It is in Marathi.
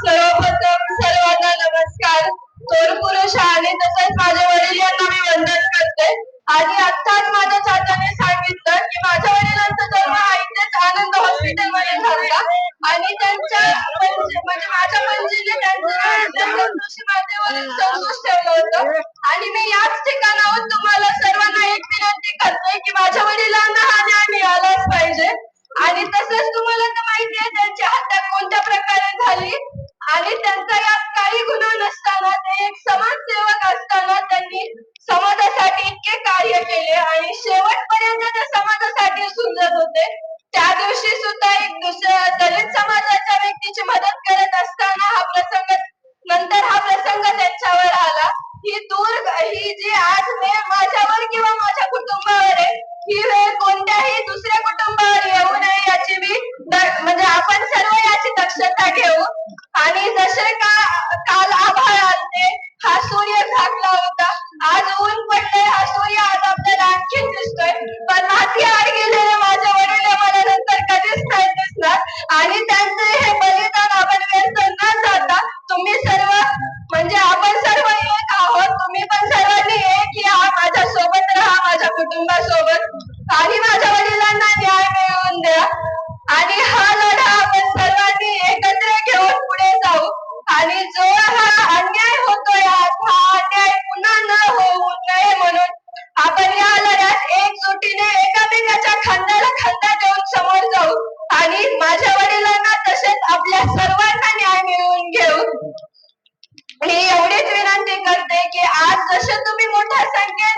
सर्वप्रथम सर्वांना नमस्कार. थोर पुरुष आणि तसंच माझ्या वडील यांना मी वंदन करते. आणि आत्ताच माझ्या चाचाने सांगितलं की माझ्या वडिलांचा जन्म आहे आनंद हॉस्पिटलमध्ये झाला आणि त्यांच्या म्हणजे माझ्या म्हणजे संतोष ठेवलं होतं. आणि मी याच ठिकाणावर तुम्हाला सर्वांना एक विनंती करते की माझ्या वडिलांना हा न्याय मिळालाच पाहिजे. आणि तसंच तुम्हाला तर माहिती आहे त्यांच्या हत्या कोणत्या प्रकारे झाली? आणि त्यांचा यात काही गुन्हा नसताना ते एक समाजसेवक असताना त्यांनी समाजासाठी इतके कार्य केले आणि शेवटपर्यंत ते समाजासाठी झुंजत होते. त्या दिवशी सुद्धा एक दुसऱ्या दलित समाजा ही दूर ही जी आज वेळ माझ्यावर किंवा माझ्या कुटुंबावर आहे ही वेळ कोणत्याही दुसऱ्या कुटुंबावर येऊ नये याची मी म्हणजे आपण सर्व याची दक्षता घेऊ. आणि जसे का काल आभाळ आणते हा सूर्य झाकला कुटुंबासोबत आणि माझ्या वडिलांना न्याय मिळवून द्या. आणि हा लढा आपण सर्वांनी एकत्र घेऊन पुढे जाऊ. आणि जो हा अन्याय होतोय आज हा अन्याय पुन्हा न होऊ नये म्हणून आपण या लढ्यात एकजुटीने एकामेकाच्या खांद्याला खांदा देऊन समोर जाऊ. आणि माझ्या वडिलांना तसेच आपल्या सर्वांना न्याय मिळवून घेऊ. मी एवढीच विनंती करते की आज जसे तुम्ही मोठ्या संख्येने